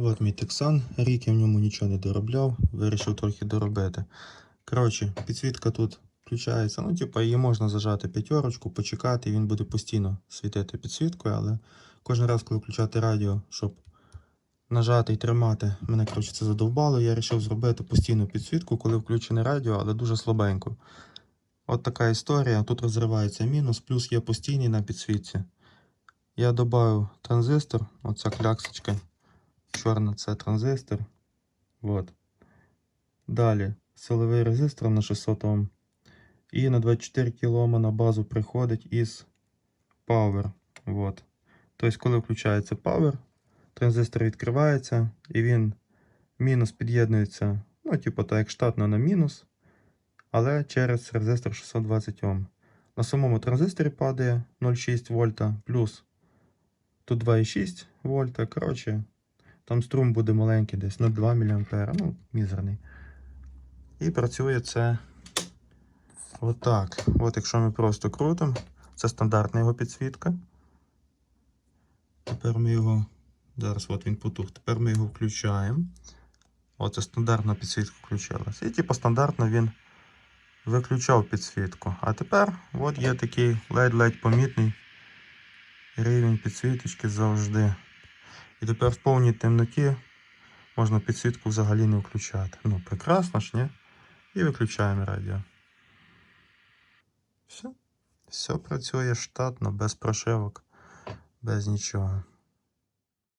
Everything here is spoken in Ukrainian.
От мій Тексан. Рік я в ньому нічого не доробляв, вирішив трохи доробити. Коротше, підсвітка тут включається. Ну, типа, її можна зажати п'ятерочку, почекати, і він буде постійно світити підсвіткою, але кожен раз, коли включати радіо, щоб нажати і тримати, мене коротше, це задовбало. Я вирішив зробити постійну підсвітку, коли включене радіо, але дуже слабенько. От така історія. Тут розривається мінус, плюс є постійний на підсвітці. Я додав транзистор, оця кляксочка. Чорна це транзистор. Вот. Далі силовий резистор на 600 Ом. І на 24 кОм на базу приходить із Power. Вот. Тобто, коли включається Power, транзистор відкривається і він мінус під'єднується, ну, типу, так як штатно на мінус, але через резистор 620 Ом. На самому транзисторі падає 0,6 вольта плюс тут 2,6 вольта. Коротше, там струм буде маленький, десь 0,2 мА, ну, мізерний. І працює це отак. От якщо ми просто крутимо, це стандартна його підсвітка. Тепер ми його. Зараз от він потух. Тепер ми його включаємо. Оце стандартна підсвітка включилась. І типу стандартно він виключав підсвітку. А тепер от є такий ледь-ледь помітний рівень підсвіточки завжди. І тепер в повній темноті можна підсвітку взагалі не включати. Ну, прекрасно ж, ні? І виключаємо радіо. Все. Все працює штатно, без прошивок, без нічого.